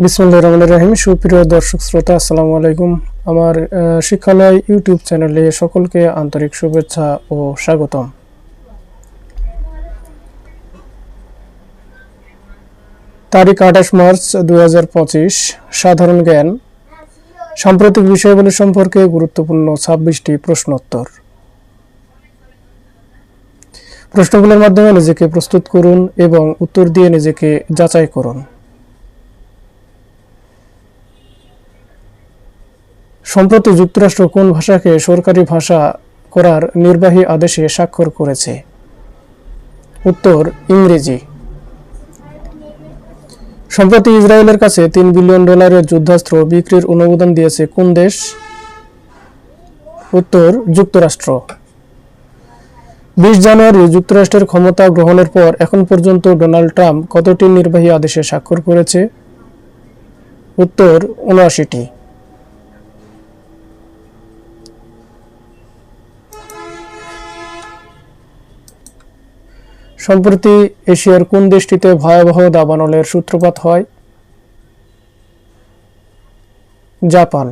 বিসমুল্লাহ রহমান রহিম। সুপ্রিয় দর্শক শ্রোতা, আসসালামু আলাইকুম। আমার শিক্ষালয় ইউটিউব চ্যানেলে সকলকে আন্তরিক শুভেচ্ছা ও স্বাগতম। তারিখ আঠাশ মার্চ দু হাজার পঁচিশ, সাধারণ জ্ঞান। সাম্প্রতিক বিষয়াবলী সম্পর্কে গুরুত্বপূর্ণ ছাব্বিশটি প্রশ্নোত্তর। প্রশ্নগুলোর মাধ্যমে নিজেকে প্রস্তুত করুন এবং উত্তর দিয়ে নিজেকে যাচাই করুন। সম্প্রতি যুক্তরাষ্ট্র কোন ভাষাকে সরকারি ভাষা করার নির্বাহী আদেশে স্বাক্ষর করেছে? উত্তর, ইংরেজি। সম্প্রতি ইসরায়েলের কাছে তিন বিলিয়ন ডলারের যুদ্ধাস্ত্র বিক্রির অনুমোদন দিয়েছে কোন দেশ? উত্তর, যুক্তরাষ্ট্র। বিশ জানুয়ারি যুক্তরাষ্ট্রের ক্ষমতা গ্রহণের পর এখন পর্যন্ত ডোনাল্ড ট্রাম্প কতটি নির্বাহী আদেশে স্বাক্ষর করেছে? উত্তর, উনআশিটি। সম্প্রতি এশিয়ার কোন দেশটিতে ভয়াবহ দাবানলের সূত্রপাত হয়? জাপান।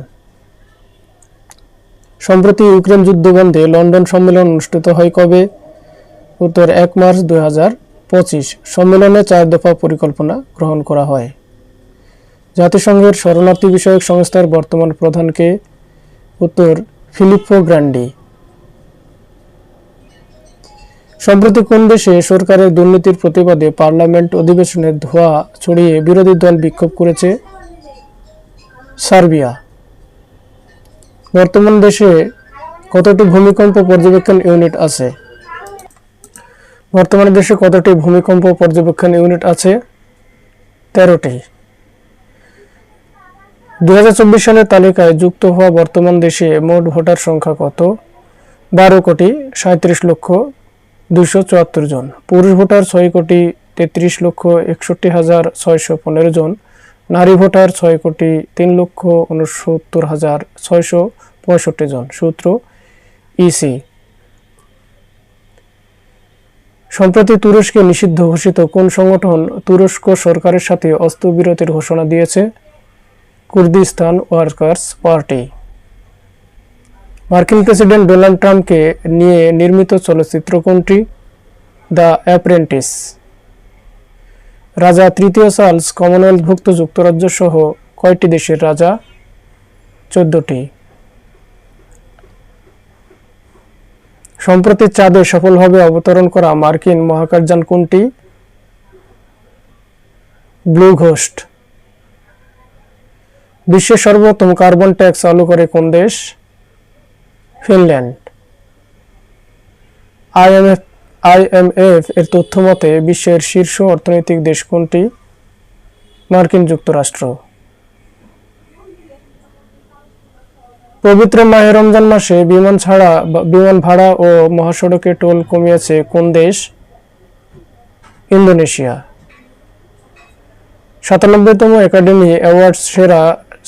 সম্প্রতি ইউক্রেন যুদ্ধ বন্ধে লন্ডন সম্মেলন অনুষ্ঠিত হয় কবে? উত্তর, এক মার্চ দুই হাজার পঁচিশ। সম্মেলনে চার দফা পরিকল্পনা গ্রহণ করা হয়। জাতিসংঘের শরণার্থী বিষয়ক সংস্থার বর্তমান প্রধানকে উত্তর ফিলিপ্পো গ্র্যান্ডি। সম্প্রতি কোন দেশে সরকারের দুর্নীতির প্রতিবাদে পার্লামেন্ট অধিবেশনের ধোঁয়া ছড়িয়ে বিরোধী দল বিক্ষোভ করেছে সার্বিয়া। বর্তমান দেশে কতটি ভূমিকম্প পর্যবেক্ষণ ইউনিট আছে? বর্তমানে দেশে কতটি ভূমিকম্প পর্যবেক্ষণ ইউনিট আছে? তেরোটি। দুই হাজার চব্বিশ সালের তালিকায় যুক্ত হওয়া বর্তমান দেশে মোট ভোটার সংখ্যা কত? বারো কোটি সাঁত্রিশ লক্ষ দুইশো চুয়াত্তর জন। পুরুষ ভোটার ছয় কোটি তেত্রিশ লক্ষ একষট্টি হাজার ছয়শো পনেরো জন। নারী ভোটার ছয় কোটি তিন লক্ষ উনসত্তর হাজার ছয়শো পঁয়ষট্টি জন। সূত্র ইসি। সম্প্রতি তুরস্কে নিষিদ্ধ ঘোষিত কোন সংগঠন তুরস্ক সরকারের সাথে অস্ত্রবিরতির ঘোষণা দিয়েছে? Kurdistan workers party. মার্কিন প্রেসিডেন্ট ডোনাল্ড ট্রাম্পকে নিয়ে নির্মিত চলচ্চিত্র কোনটি? The apprentice. রাজা তৃতীয় চার্লস কমনওয়েলথভুক্ত যুক্তরাজ্য সহ কয়টি দেশের রাজা? চোদ্দটি। সম্প্রতি চাঁদে সফলভাবে অবতরণ করা মার্কিন মহাকাশযান কোনটি? Blue ghost. বিশ্বের সর্বোত্তম কার্বন ট্যাক্স চালু করে কোন দেশ? ফিনল্যান্ড। আইএমএফ আইএমএফ এর তথ্য মতে, বিশ্বের শীর্ষ অর্থনৈতিক দেশ কোনটি? মার্কিন যুক্তরাষ্ট্র। পবিত্র মাহে রমজান মাসে বিমান ছাড়া, বিমান ভাড়া ও মহাসড়কে টোল কমিয়েছে কোন দেশ? ইন্দোনেশিয়া। সাতানব্বইতম একাডেমি অ্যাওয়ার্ডস সেরা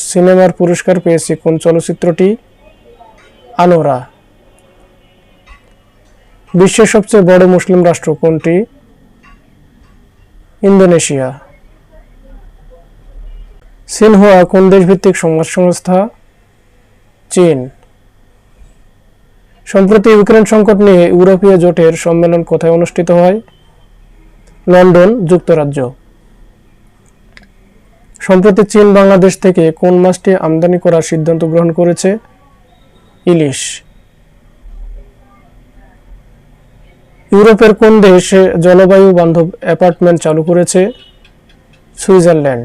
সিনেমার পুরস্কার পেয়েছে কোন চলচ্চিত্রটি? আনোরা বিশ্বের সবচেয়ে বড় মুসলিম রাষ্ট্র কোনটি? ইন্দোনেশিয়া। সিনহুয়া কোন দেশভিত্তিক সংবাদ সংস্থা? চীন। সম্প্রতি ইউক্রেন সংকট নিয়ে ইউরোপীয় জোটের সম্মেলন কোথায় অনুষ্ঠিত হয়? লন্ডন, যুক্তরাজ্য। সম্প্রতি চীন বাংলাদেশ থেকে কোন মাছটি আমদানি করার সিদ্ধান্ত গ্রহণ করেছে? ইলিশ। ইউরোপের কোন দেশে জলবায়ু বান্ধব অ্যাপার্টমেন্ট চালু করেছে? সুইজারল্যান্ড।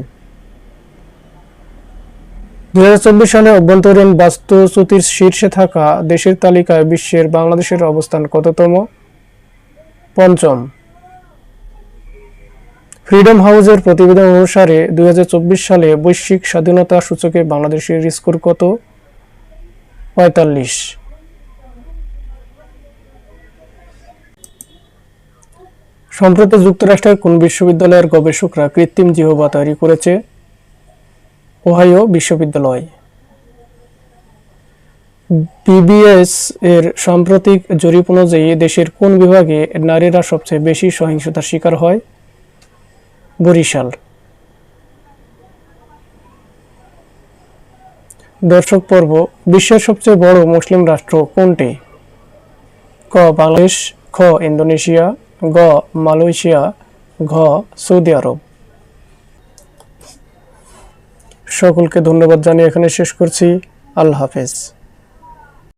দুই হাজার চব্বিশ সালে অভ্যন্তরীণ বাস্তুচ্যুতির শীর্ষে থাকা দেশের তালিকায় বিশ্বের বাংলাদেশের অবস্থান কততম? পঞ্চম। ফ্রিডম হাউসের প্রতিবেদন অনুসারে দুই হাজার চব্বিশ সালে বৈশ্বিক স্বাধীনতা সূচকে বাংলাদেশের স্কোর কত? পঁয়তাল্লিশ। সম্প্রতি যুক্তরাষ্ট্রের কোন বিশ্ববিদ্যালয়ের গবেষকরা কৃত্রিম জিহবা তৈরি করেছে? ওহাইও বিশ্ববিদ্যালয়। বিবিএস এর সাম্প্রতিক জরিপ অনুযায়ী দেশের কোন বিভাগে নারীরা সবচেয়ে বেশি সহিংসতার শিকার হয়? বরিশাল। দর্শক পর্ব, বিশ্বের সবচেয়ে বড় মুসলিম রাষ্ট্র কোনটি? ক, বাংলাদেশ, খ, ইন্দোনেশিয়া, গ, মালয়েশিয়া, ঘ, সৌদি আরব। সকলকে ধন্যবাদ জানিয়ে এখানে শেষ করছি। আল্লাহ হাফেজ।